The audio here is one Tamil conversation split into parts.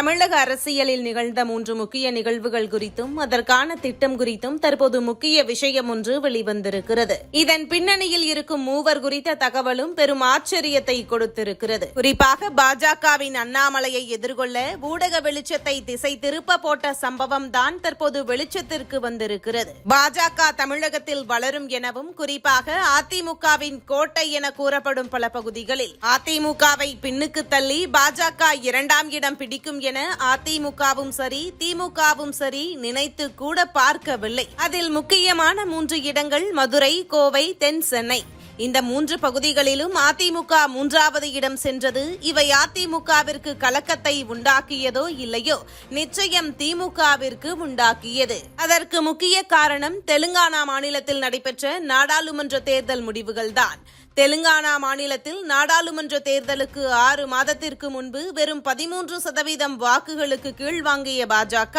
தமிழக அரசியலில் நிகழ்ந்த மூன்று முக்கிய நிகழ்வுகள் குறித்தும் அதற்கான திட்டம் குறித்தும் தற்போது முக்கிய விஷயம் ஒன்று வெளிவந்திருக்கிறது. இதன் பின்னணியில் இருக்கும் மூவர் குறித்த தகவலும் பெரும் ஆச்சரியத்தை கொடுத்திருக்கிறது. குறிப்பாக பாஜகவின் அண்ணாமலையை எதிர்கொள்ள ஊடக வெளிச்சத்தை திசை திருப்ப போட்ட சம்பவம் தான் தற்போது வெளிச்சத்திற்கு வந்திருக்கிறது. பாஜக தமிழகத்தில் வளரும் எனவும் குறிப்பாக அதிமுகவின் கோட்டை என கூறப்படும் பல பகுதிகளில் அதிமுகவை பின்னுக்கு தள்ளி பாஜக இரண்டாம் இடம் பிடிக்கும் என அதிமுகவும் சரி திமுகவும் சரி நினைத்து கூட பார்க்கவில்லை. அதில் முக்கியமான மூன்று இடங்கள் மதுரை கோவை தென் சென்னை. இந்த மூன்று பகுதிகளிலும் அதிமுக மூன்றாவது இடம் சென்றது. இவை அதிமுகவிற்கு கலக்கத்தை உண்டாக்கியதோ இல்லையோ நிச்சயம் திமுகவிற்கு உண்டாக்கியது. அதற்கு முக்கிய காரணம் தெலுங்கானா மாநிலத்தில் நடைபெற்ற நாடாளுமன்ற தேர்தல் முடிவுகள்தான். தெலுங்கானா மாநிலத்தில் நாடாளுமன்ற தேர்தலுக்கு ஆறு மாதத்திற்கு முன்பு வெறும் பதிமூன்று சதவீதம் வாக்குகளுக்கு கீழ் வாங்கிய பாஜக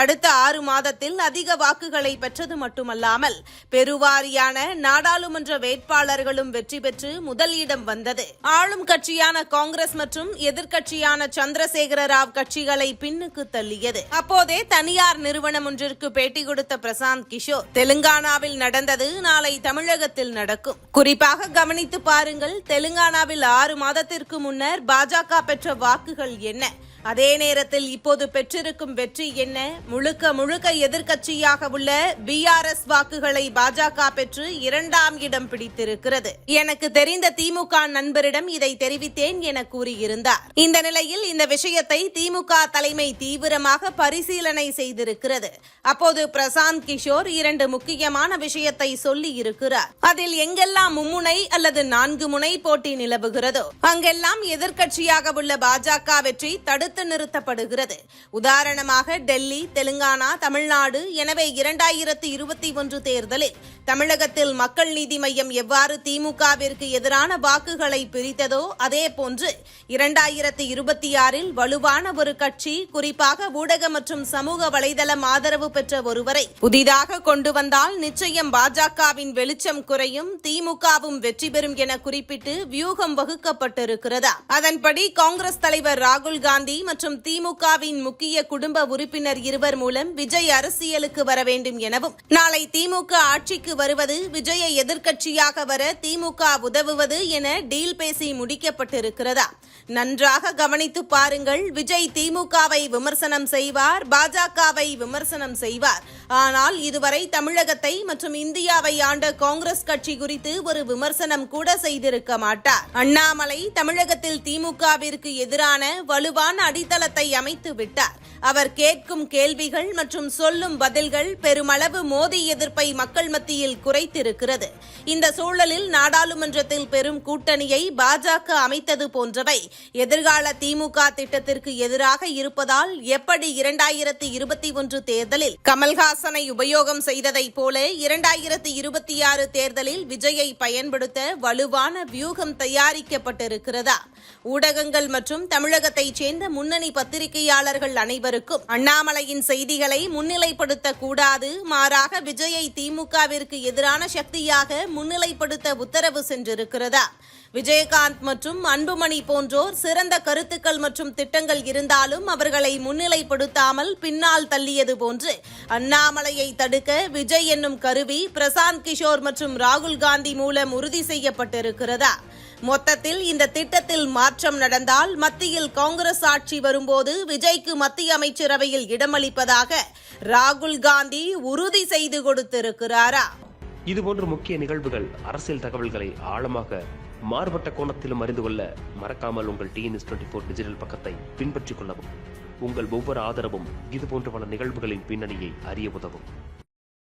அடுத்த ஆறு மாதத்தில் அதிக வாக்குகளை பெற்றது மட்டுமல்லாமல் பெருவாரியான நாடாளுமன்ற வேட்பாளர்களும் வெற்றி பெற்று முதல் இடம் வந்தது. ஆளும் கட்சியான காங்கிரஸ் மற்றும் எதிர்க்கட்சியான சந்திரசேகர ராவ் கட்சிகளை பின்னுக்கு தள்ளியது. அப்போதே தனியார் நிறுவனம் ஒன்றிற்கு பேட்டி கொடுத்த பிரசாந்த் கிஷோர் தெலுங்கானாவில் நடந்தது நாளை தமிழகத்தில் நடக்கும். குறிப்பாக கவனித்து பாருங்கள் தெலுங்கானாவில் ஆறு மாதத்திற்கு முன்னர் பாஜக பெற்ற வாக்குகள் என்ன? அதே நேரத்தில் இப்போது பெற்றிருக்கும் வெற்றி என்ன? முழுக்க முழுக்க எதிர்க்கட்சியாக உள்ள பிஆர்எஸ் வாக்குகளை பாஜக பெற்று இரண்டாம் இடம் பிடித்திருக்கிறது. எனக்கு தெரிந்த திமுக நண்பரிடம் இதை தெரிவித்தேன் என கூறியிருந்தார். இந்த நிலையில் இந்த விஷயத்தை திமுக தலைமை தீவிரமாக பரிசீலனை செய்திருக்கிறது. அப்போது பிரசாந்த் கிஷோர் இரண்டு முக்கியமான விஷயத்தை சொல்லி இருக்கிறார் அதில் எங்கெல்லாம் மும்முனை அல்லது நான்கு முனை போட்டி நிலவுகிறதோ அங்கெல்லாம் எதிர்க்கட்சியாக உள்ள பாஜக வெற்றி தடுத்து தடுத்து நிறுத்தப்படுகிறது. உதாரணமாக டெல்லி தெலுங்கானா தமிழ்நாடு எனவே இரண்டாயிரத்து இருபத்தி ஒன்று தேர்தலில் தமிழகத்தில் மக்கள் நீதி மையம் எவ்வாறு திமுகவிற்கு எதிரான வாக்குகளை பிரித்ததோ அதேபோன்று இரண்டாயிரத்து இருபத்தி ஆறில் வலுவான ஒரு கட்சி குறிப்பாக ஊடக மற்றும் சமூக வலைதளம் ஆதரவு பெற்ற ஒருவரை புதிதாக கொண்டு வந்தால் நிச்சயம் பாஜகவின் வெளிச்சம் குறையும் திமுகவும் வெற்றி பெறும் என குறிப்பிட்டு வியூகம் வகுக்கப்பட்டிருக்கிறதா? அதன்படி காங்கிரஸ் தலைவர் ராகுல் காந்தி மற்றும் திமுகவின் முக்கிய குடும்ப உறுப்பினர் இருவர் மூலம் விஜய் அரசியலுக்கு வர வேண்டும் எனவும் நாளை திமுக ஆட்சிக்கு வருவது விஜயை எதிர்க்கட்சியாக வர திமுக உதவுவது என டீல் பேசி முடிக்கப்பட்டிருக்கிறதா? நன்றாக கவனித்து பாருங்கள் விஜய் திமுகவை விமர்சனம் செய்வார் பாஜகவை விமர்சனம் செய்வார். ஆனால் இதுவரை தமிழகத்தை மற்றும் இந்தியாவை ஆண்ட காங்கிரஸ் கட்சி குறித்து ஒரு விமர்சனம் கூட செய்திருக்க மாட்டார். அண்ணாமலை தமிழகத்தில் திமுகவிற்கு எதிரான வலுவான அடித்தளத்தை அமைத்து விட்டார். அவர் கேட்கும் கேள்விகள் மற்றும் சொல்லும் பதில்கள் பெருமளவு மோடி எதிர்ப்பை மக்கள் மத்தியில் குறைத்திருக்கிறது. இந்த சூழலில் நாடாளுமன்றத்தில் பெரும் கூட்டணியை பாஜக அமைத்தது போன்றவை எதிர்கால திமுக திட்டத்திற்கு எதிராக இருப்பதால் எப்படி இரண்டாயிரத்தி இருபத்தி ஒன்று தேர்தலில் கமல்ஹாசனை உபயோகம் செய்ததைப் போல இரண்டாயிரத்தி இருபத்தி ஆறு தேர்தலில் விஜயை பயன்படுத்த வலுவான வியூகம் தயாரிக்கப்பட்டிருக்கிறதா? ஊடகங்கள் மற்றும் தமிழகத்தைச் சேர்ந்த முன்னணி பத்திரிகையாளர்கள் அனைவருக்கும் அண்ணாமலையின் செய்திகளை முன்னிலைப்படுத்த கூடாது மாறாக விஜயை திமுகவிற்கு எதிரான சக்தியாக முன்னிலைப்படுத்த உத்தரவு சென்றிருக்கிறதா? விஜயகாந்த் மற்றும் அன்புமணி போன்றோர் சிறந்த கருத்துக்கள் மற்றும் திட்டங்கள் இருந்தாலும் அவர்களை முன்னிலைப்படுத்தாமல் பின்னால் தள்ளியது போன்று அண்ணாமலையை தடுக்க விஜய் என்னும் கருவி பிரசாந்த் கிஷோர் மற்றும் ராகுல் காந்தி மூலம் உறுதி செய்யப்பட்டிருக்கிறதா? மொத்தத்தில் இந்த திட்டத்தில் மாற்றம் நடந்தால் மத்தியில் காங்கிரஸ் ஆட்சி வரும்போது விஜய்க்கு மத்திய அமைச்சரவையில் இடமளிப்பதாக ராகுல் காந்தி உறுதி செய்து கொடுத்திருக்கிறாரா? இதுபோன்ற முக்கிய நிகழ்வுகள் அரசியல் தகவல்களை ஆழமாக மாறுபட்ட கோணத்திலும் அறிந்து கொள்ள மறக்காமல் உங்கள் டிஎன்எஸ் டுவெண்ட்டி ஃபோர் டிஜிட்டல் பக்கத்தை பின்பற்றிக் கொள்ளவும். உங்கள் ஒவ்வொரு ஆதரவும் இதுபோன்ற பல நிகழ்வுகளின் பின்னணியை அறிய உதவும்.